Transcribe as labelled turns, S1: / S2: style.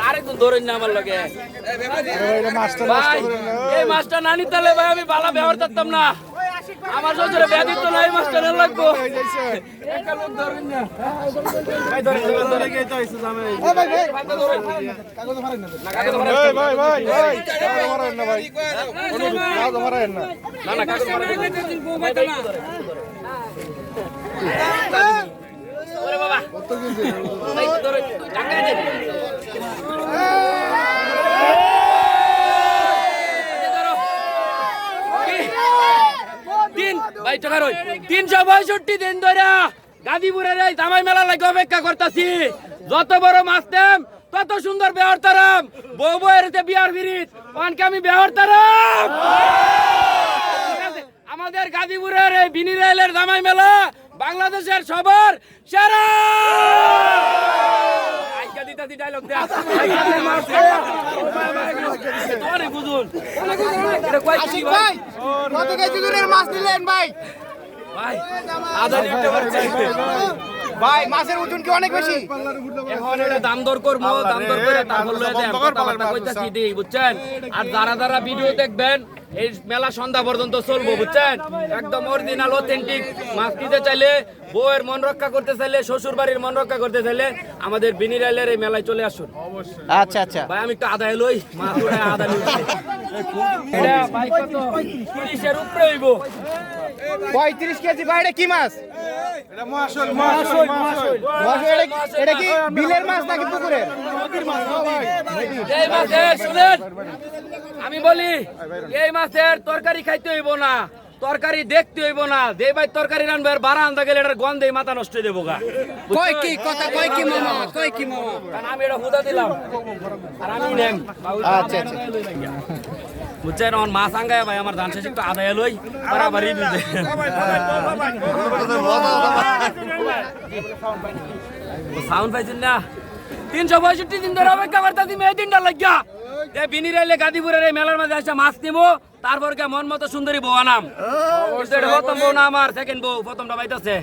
S1: আরেকজন ধরেন না আমার লগে এই মাছটা না আমি বালা ব্যবহার করতাম না আমার শ্বশুরে বেয়া দিত না এই মাছটা না লাগবো একটা লোক ধরেন না তো। না। তিনশো পঁয়ষট্টি দিন ধরে গাজীপুরের এই জামাই মেলা লাগে অপেক্ষা করতেছি যত বড় মাছ তত সুন্দর ব্যবহার তারাম বউ বউয়ের যে বিয়ার বিরিত ওখানকে আমি ব্যবহার তারাম আমাদের গাজীপুরের এই বিনি রেলের জামাই মেলা বাংলাদেশের সবার সেরা! আইকা দিতাছি ডায়লগ দে মাছ অনেক বুঝুন। এটা কয় কেজি ভাই?
S2: কত কেজি দূরের মাছ নিলেন ভাই?
S1: ভাই আধা লিটার পারছে
S2: ভাই মাছের ওজন কি অনেক বেশি?
S1: এখন এটা দাম দর করব দাম দর করে তারপর লয়ে দেন কথাবার্তা কইতাছি দিই বুঝছেন? আর যারা যারা ভিডিও দেখবেন এই মেলা সন্ধ্যা পর্যন্ত চলবো বুঝছেন? একদম অরিজিনাল অথেন্টিক মাছ নিতে চাইলে বউয়ের মন রক্ষা করতে চাইলে শ্বশুর বাড়ির মন রক্ষা করতে চাইলে আমাদের বিনিরাইলের এই মেলায় চলে আসুন।
S2: আচ্ছা আচ্ছা।
S1: ভাই আমি একটু আদায় লই মাছ উড়ায় আদা নিচ্ছি ভাই তিরিশের উপরে হইব।
S2: পঁয়ত্রিশ কেজি ভাই এটা কি মাছ? মাছ, এটা কি- বিলের মাছ নাকি পুকুরের?
S1: শুনেন। আমি বলি এই মাছের তরকারি খাইতে হইব না তরকারি দেখতে হইব না। যে ভাই তরকারি রানবে আর বারা আনতে গেলে এটার গন্ধে মাথা নষ্ট হয়ে দেবো গা
S2: কয় কি কথা কয় কি মামা কয় কি মামা?
S1: কারণ আমি এটা হুদা দিলাম। আর আমি নেম।
S2: আচ্ছা, আচ্ছা।
S1: বুঝছেন আমার মাছ আঙ্গায় ভাই আমার ধান শেষ একটু আদায় লই বারাবারই দিতে সাউন্ড পাইছেন না? তিনশো পঁয়ষট্টি দিন ধরে অপেক্ষা করতেছি মেয়ে তিনটা লাগিয়া। এ বিনির এলে গাদিপুরের এই মেলার মাঝে আসে মাছ নিবো তারপর কে মন মতো সুন্দরী বউ আনাম প্রথম বউ না আমার সেকেন্ড বউ প্রথমটা বাইতেছে